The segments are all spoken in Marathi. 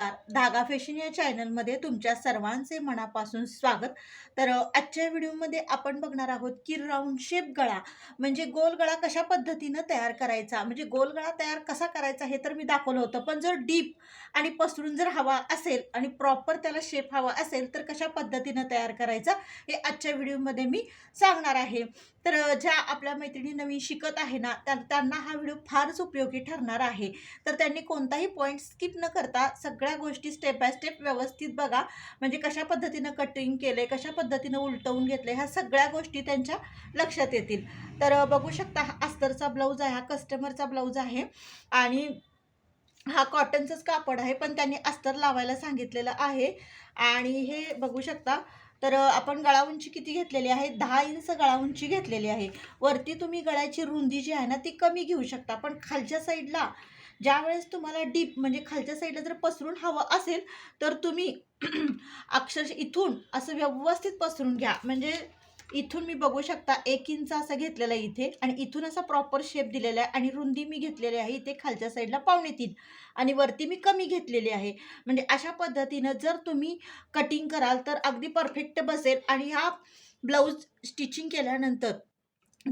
नमस्कार. धागा फॅशन या चॅनलमध्ये तुमच्या सर्वांचे मनापासून स्वागत. तर आजच्या व्हिडिओमध्ये आपण बघणार आहोत की राऊंड शेप गळा म्हणजे गोल गळा कशा पद्धतीनं तयार करायचा म्हणजे गोल गळा तयार कसा करायचा हे तर मी दाखवलं होतं पण जर डीप आणि पसरून जर हवा असेल आणि प्रॉपर त्याला शेप हवा असेल तर कशा पद्धतीनं तयार करायचा हे आजच्या व्हिडिओमध्ये मी सांगणार आहे. तर ज्या आपल्या मैत्रिणी नवीन शिकत आहे ना त्यांना हा व्हिडिओ फारच उपयोगी ठरणार आहे. तर त्यांनी कोणताही पॉईंट स्किप न करता सगळ्या गोष्टी स्टेप बाय स्टेप व्यवस्थित बघा. म्हणजे कशा पद्धतीनं कटिंग केले कशा पद्धतीनं उलटवून घेतले ह्या सगळ्या गोष्टी त्यांच्या लक्षात येतील. तर बघू शकता हा अस्तरचा ब्लाऊज आहे हा कस्टमरचा ब्लाऊज आहे आणि हा कॉटनचंच कापड आहे पण त्यांनी अस्तर लावायला सांगितलेलं आहे. आणि हे बघू शकता तर आपण गळा उंची किती घेतलेली आहे? दहा इंच गळा उंची घेतलेली आहे. वरती तुम्ही गळ्याची रुंदी जी आहे ना ती कमी घेऊ शकता. पण खालच्या साईडला ज्यावेळेस तुम्हाला डीप म्हणजे खालच्या साईडला जर पसरून हवं असेल तर तुम्ही अक्षरश इथून असं व्यवस्थित पसरून घ्या. म्हणजे इथून मी बघू शकता एक इंच असं घेतलेलं आहे इथे आणि इथून असा प्रॉपर शेप दिलेला आहे आणि रुंदी मी घेतलेली आहे इथे खालच्या साईडला पावणे तीन आणि वरती मी कमी घेतलेली आहे. म्हणजे अशा पद्धतीनं जर तुम्ही कटिंग कराल तर अगदी परफेक्ट बसेल आणि हा ब्लाऊज स्टिचिंग केल्यानंतर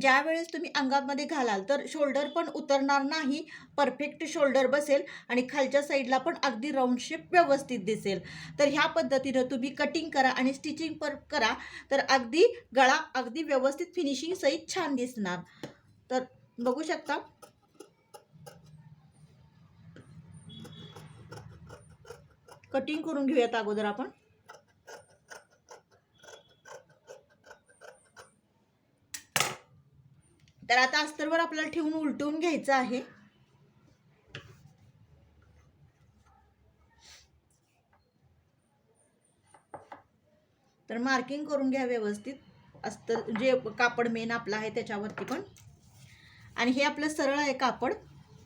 ज्या वेळेस तुम्ही अंगामध्ये घालाल तर शोल्डर पण उतरणार नाही. परफेक्ट शोल्डर बसेल आणि खालच्या साईडला पण अगदी राऊंड शेप व्यवस्थित दिसेल. तर ह्या पद्धतीनं तुम्ही कटिंग करा आणि स्टिचिंग पर करा. तर अगदी गळा अगदी व्यवस्थित फिनिशिंग सहित छान दिसणार. तर बघू शकता. कटिंग करून घेऊयात अगोदर आपण. तर आता अस्तरवर आपल्याला ठेवून उलटवून घ्यायचं आहे. तर मार्किंग करून घ्या व्यवस्थित. अस्तर जे कापड मेन आपलं आहे त्याच्यावरती पण. आणि हे आपलं सरळ आहे कापड.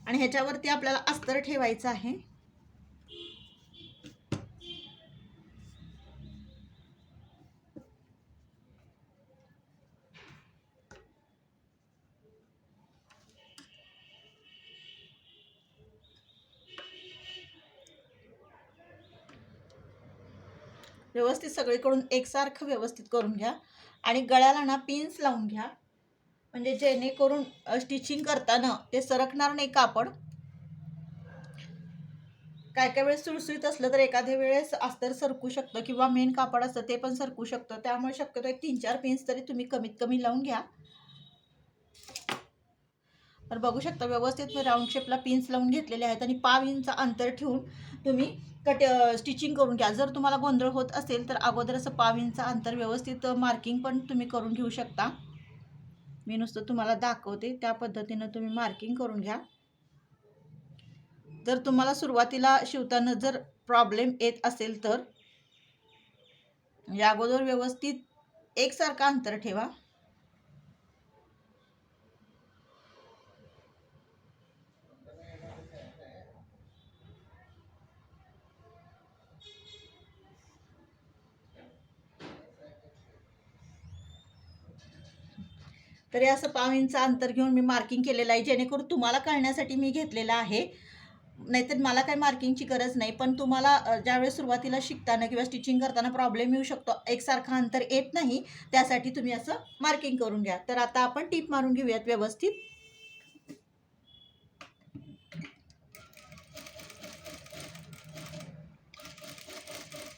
आणि ह्याच्यावरती आपल्याला अस्तर ठेवायचं आहे. व्यवस्थित सगळीकडून एकसारखं व्यवस्थित करून घ्या. आणि गळ्याला ना पिन्स लावून घ्या. म्हणजे जेणेकरून स्टिचिंग करताना ते सरकणार नाही कापड. काय काय वेळेस सुळसुळीत असलं तर एखाद्या वेळेस अस्तर सरकू शकतं किंवा मेन कापड असतं ते पण सरकू शकतं. त्यामुळे शक्यतो एक तीन चार पिन्स तरी तुम्ही कमीत कमी लावून घ्या. तर बघू शकता व्यवस्थित मी राऊंड शेपला पिन्स लावून घेतलेले आहेत आणि पाव इंच अंतर ठेवून तुम्ही कट स्टिचिंग करून घ्या. जर तुम्हाला गोंधळ होत असेल तर अगोदर असं पाव इंच अंतर व्यवस्थित मार्किंग पण तुम्ही करून घेऊ शकता. मी नुसतं तुम्हाला दाखवते त्या पद्धतीनं तुम्ही मार्किंग करून घ्या. जर तुम्हाला सुरुवातीला शिवताना जर प्रॉब्लेम येत असेल तर या अगोदर व्यवस्थित एकसारखं अंतर ठेवा. तरी असं पाव इंच अंतर घेऊन मी मार्किंग केलेलं आहे जेणेकरून तुम्हाला कळण्यासाठी मी घेतलेलं आहे. नाहीतर मला काही मार्किंगची गरज नाही पण तुम्हाला ज्यावेळेस सुरुवातीला शिकताना किंवा स्टिचिंग करताना प्रॉब्लेम येऊ शकतो. एकसारखं अंतर येत नाही त्यासाठी तुम्ही असं मार्किंग करून घ्या. तर आता आपण टीप मारून घेऊयात व्यवस्थित.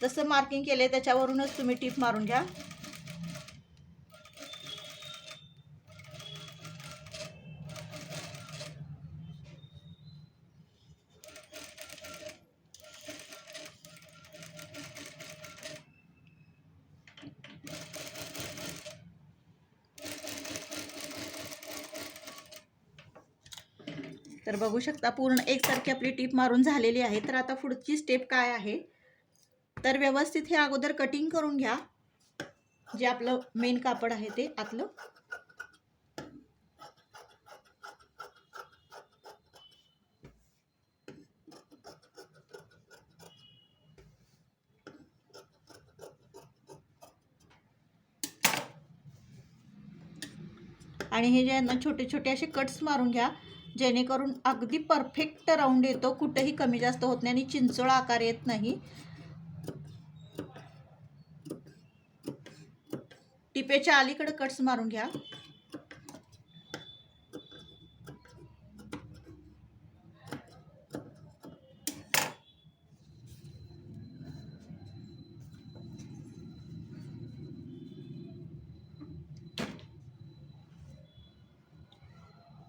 जसं मार्किंग केले त्याच्यावरूनच तुम्ही टीप मारून घ्या. तर बघू शकता पूर्ण एकसारखी आपली टीप मारून झालेली आहे. तर आता पुढची स्टेप काय आहे? तर व्यवस्थित हे अगोदर कटिंग करून घ्या. जे आपलं मेन कापड आहे ते आतलं. आणि हे जे आहे ना छोटे छोटे असे कट्स मारून घ्या. जेणेकरून अगदी परफेक्ट राऊंड येतो कुठेही कमी जास्त होत नाही आणि चिंचोळा आकार येत नाही. टिपेच्या अलीकडे कट्स मारून घ्या.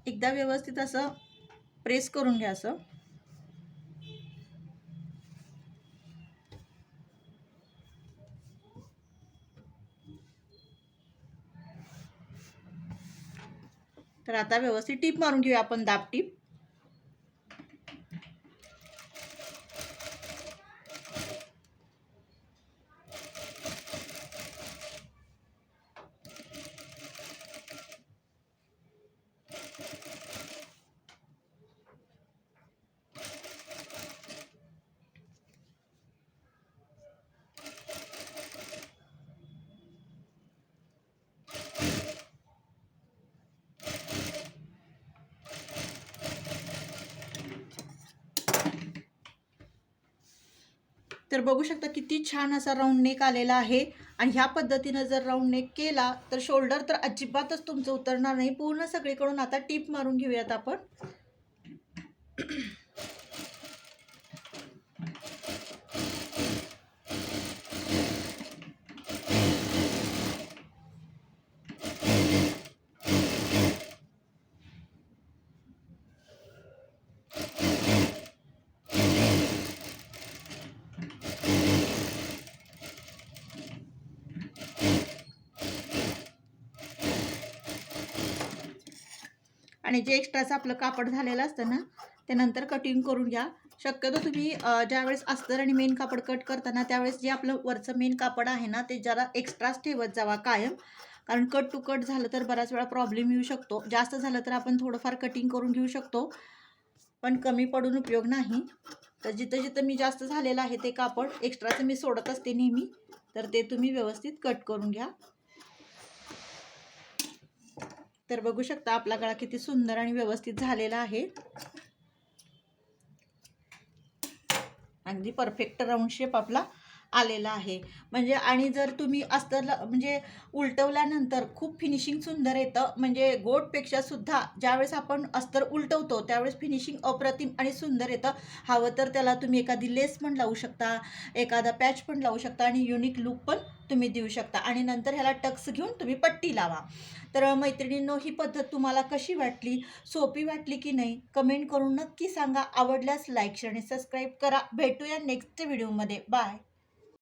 एकदा व्यवस्थित असं प्रेस करून घ्या असं. तर आता व्यवस्थित टीप मारून घेऊया आपण दाब टीप. तर बघू शकता किती छान असा राऊंड नेक आलेला आहे. आणि ह्या पद्धतीनं जर राऊंड नेक केला तर शोल्डर तर अजिबातच तुमचं उतरणार नाही. पूर्ण सगळीकडून आता टीप मारून घेऊयात आपण. आणि जे एक्स्ट्राचं आपलं कापड झालेलं असतं ना ते नंतर कटिंग करून घ्या. शक्यतो तुम्ही ज्यावेळेस अस्तर आणि मेन कापड कट करताना त्यावेळेस जे आपलं वरचं मेन कापड आहे ना ते जरा एक्स्ट्राच ठेवत जावा कायम. कारण कट टू कट झालं तर बऱ्याच वेळा प्रॉब्लेम येऊ शकतो. जास्त झालं तर आपण थोडंफार कटिंग करून घेऊ शकतो. पण कमी पडून उपयोग नाही. तर जिथं जिथं मी जास्त झालेलं आहे ते कापड एक्स्ट्राचं मी सोडत असते नेहमी तर ते तुम्ही व्यवस्थित कट करून घ्या. तर बघू शकता आपला गळा किती सुंदर आणि व्यवस्थित झालेला आहे. अगदी परफेक्ट राऊंड शेप आपला आलेला आहे. म्हणजे आणि जर तुम्ही अस्तरला म्हणजे उलटवल्यानंतर खूप फिनिशिंग सुंदर येतं. म्हणजे गोटपेक्षा सुद्धा ज्यावेळेस आपण अस्तर उलटवतो त्यावेळेस फिनिशिंग अप्रतिम आणि सुंदर येतं. हवं तर त्याला तुम्ही एखादी लेस पण लावू शकता एखादा पॅच पण लावू शकता आणि युनिक लुक पण तुम्ही देऊ शकता. आणि नंतर ह्याला टक्स घेऊन तुम्ही पट्टी लावा. तर मैत्रिणींनो ही पद्धत तुम्हाला कशी वाटली? सोपी वाटली की नाही? कमेंट करून नक्की सांगा. आवडल्यास लाईक शेअर आणि सबस्क्राईब करा. भेटूया नेक्स्ट व्हिडिओमध्ये. बाय.